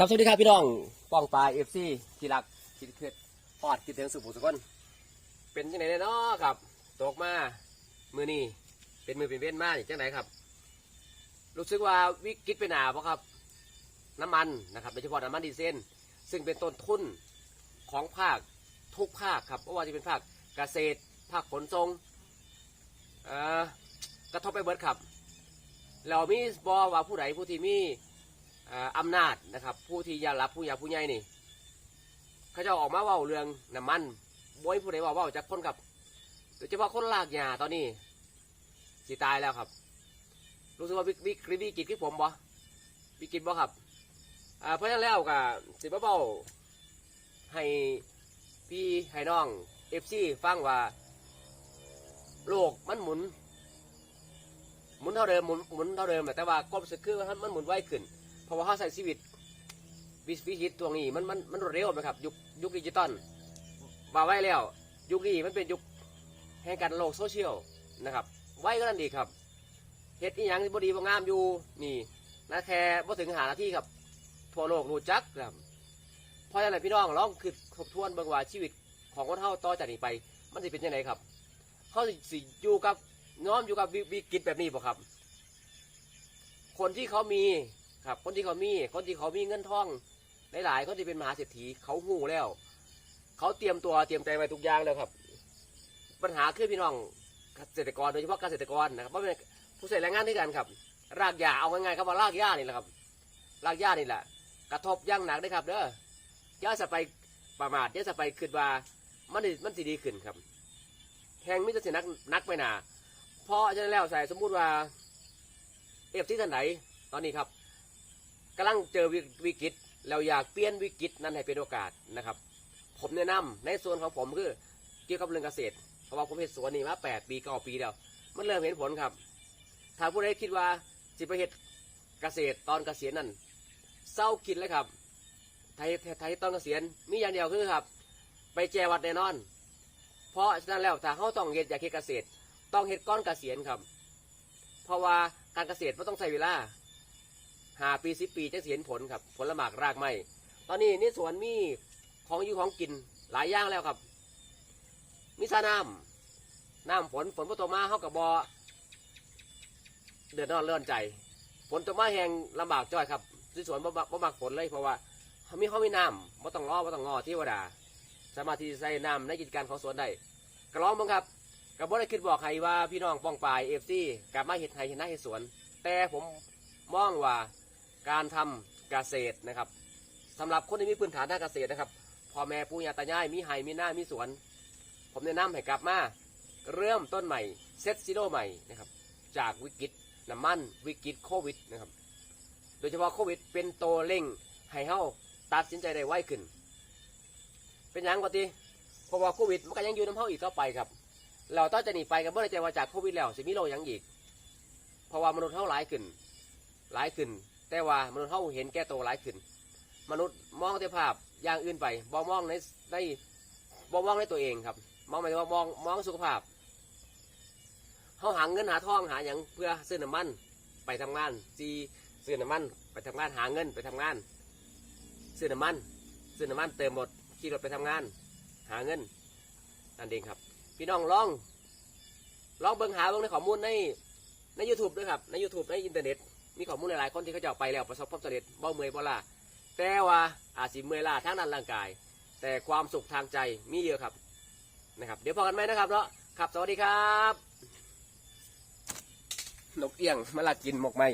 ครับสวัสดีครับพี่น้องป้องปลาเอฟซีที่รักคิดเกิดปอดคิดถึงสุภูสุกคนเป็นยังไงเนาะครับ ตกมามือนี้เป็นมือเป็นเว้นมากอย่างจังไหนครับ รู้สึกว่าวิกฤตเป็นหนาเพราะครับ น้ำมันนะครับโดยเฉพาะน้ำมันดีเซลซึ่งเป็นต้นทุนของภาคทุกภาคครับไม่ว่าจะเป็นภาคเกษตร ภาคขนส่งกระทบไปเบิดครับเรามีบอว่าผู้ใดผู้ที่มี อำนาจนะครับ ผู้ที่ยารับผู้ยาผู้ใหญ่นี่ เขาจะออกมาเว่าเรื่องน้ำมันบ่อยผู้ใดว่าเว่าจากคนกับโดยเฉพาะคนลากหญ้าตอนนี้สิตายแล้วครับ รู้สึกว่าวิกวิกวิกฤตที่ผมบ่วิกฤตบ่ครับเพราะฉะนั้นแล้วก็สิบ่เบาให้พี่ให้น้องเอฟซีฟังว่าโลกมันหมุน หมุนเท่าเดิมหมุนหมุนเท่าเดิมแต่ว่าความรู้สึกคือมันมันหมุนไวขึ้น เพราะว่าเขาใส่ชีวิตวิวิธีตรงนี้มันมันมันรวดเร็วไหมครับ ยุคยุคดิจิตอลว่าไว้แล้ว ยุคนี้มันเป็นยุคแห่งการโลกโซเชียลนะครับ ไว้ก็นั่นดีครับเฮ็ดอีหยังบดีบ่งามอยู่นี่นะแค่บ่ถึงหานาที่ครับทั่วโลกรู้จักครับเพราะฉะนั้นพี่น้องลองคือทบทวนเบิ่งว่าชีวิตของคนเฮาต่อจากนี้ไป มันสิเป็นยังไงครับเขาสิอยู่กับน้อมอยู่กับวิวิกฤตแบบนี้บ่ครับ คนที่เขามี ครับ คนที่เขามี คนที่เขามีเงินทองหลายๆคนที่เป็นมหาเศรษฐีเขาหูแล้ว เขาเตรียมตัวเตรียมใจไว้ทุกอย่างแล้วครับ ปัญหาคือพี่น้องเกษตรกรโดยเฉพาะเกษตรกรนะครับเพราะเป็นผู้ใช้แรงงานด้วยกันครับ รากหญ้าเอาง่ายๆครับว่ารากหญ้านี่แหละครับ รากหญ้านี่แหละกระทบอยังหนักเลยครับเด้อย่าสะไปประมาทย่าสะไปคิดว่ามันมันสิดีขึ้นครับแหงมิตรสินักนักไปหนาเพราะฉะนั้นแล้วใส่สมมุติว่าเอฟที่ท่านไหนตอนนี้ครับ กำลังเจอวิกฤตเราอยากเปลี่ยนวิกฤตนั้นให้เป็นโอกาสนะครับ ผมแนะนำในส่วนของผมคือเกี่ยวกับเรื่องเกษตรเพราะว่าผมเห็นสวนนี่มาแปดปีเก้าปีแล้วมันเริ่มเห็นผลครับ ถ้าผู้ใดคิดว่าสิไปเฮ็ดเกษตรตอนเกษียณนั่นเศร้าคิดเลยครับไทยไทยตอนเกษียณมีอย่างเดียวคือครับ ไปแจวัดแน่นอน เพราะฉะนั้นแล้วถ้าเขาต้องเฮ็ดอยากเฮ็ดเกษตร ต้องเฮ็ดก้อนเกษียณครับ เพราะว่าการเกษตรมันต้องใช้เวลา หาปีสิบปีจะเห็นผลครับ ผลละหมากรากไม้ตอนนี้ในสวนมีของอยู่ของกินหลายอย่างแล้วครับ มีสาน้ำน้ำฝนฝนพตกมาเขากับบอเดือดร้อนเลื่อนใจ ฝนตกมาแหงลำบากจ้อยครับที่สวนบ่มักบ่มักฝนเลยเพราะว่ามีเขามีน้ำไม่ต้องรอไม่ต้องงอที่วดา สามารถที่ใส่น้ำในกิจการของสวนได้กระลองบ้างครับกับบ่ได้คิดบอกใครว่าพี่น้องป้องปลายเอฟซีกลับมาเห็ดไทยเห็ดนาเห็ดสวน แต่ผมมองว่า การทำเกษตรนะครับสำหรับคนที่มีพื้นฐานด้านเกษตรนะครับพ่อแม่ปู่ย่าตายายมีไห่มีหน้ามีสวน ผมแนะนำให้กลับมาเริ่มต้นใหม่เซตซิโร่ใหม่นะครับจากวิกฤตน้ำมันวิกฤตโควิดนะครับ โดยเฉพาะโควิดเป็นตัวเร่งให้เฮาตัดสินใจได้ไวขึ้น เป็นหยังกติเพราะว่าโควิดมันก็ยังอยู่น้ำเฮาอีกต่อไปครับ เราต้องจะหนีไปกันเมื่อไรจว่าจากโควิดแล้วสิมีโรคหยังอีก เพราะว่ามนุษย์เท่าหลายขึ้น หลายขึ้น แต่ว่ามนุษย์เท่าเห็นแก่ตัวหลายขึ้น มนุษย์มองแต่ภาพอย่างอื่นไปบอมองในในบอมองในตัวเองครับ มองหมายถึงว่ามองมองสุขภาพเขาหาเงินหาทองหาอย่างเพื่อซื้อน้ำมันไปทำงานจีซื้อน้ำมัน ไปทำงานหาเงินไปทำงานซื้อน้ำมันซื้อน้ำมันเติมหมดขี่รถไปทำงาน หาเงินนั่นเองครับ พี่น้องลองลองเบิ่งหาเบิ่งในข้อมูลในใน YouTube ด้วยครับ ใน YouTube ในอินเทอร์เน็ต มีข้อมูลหลายๆคนที่เขาจะออกไปแล้วประสบความสำเร็จบ้าเมื่อยบ่ล่าแต่ว่าอาจสิเมื่อยล้าทั้งนั้นร่างกาย แต่ความสุขทางใจมีเยอะครับนะครับเดี๋ยวพอกันไหมนะครับเนาะครับสวัสดีครับ นกเอี้ยงมาลากินหมกไหม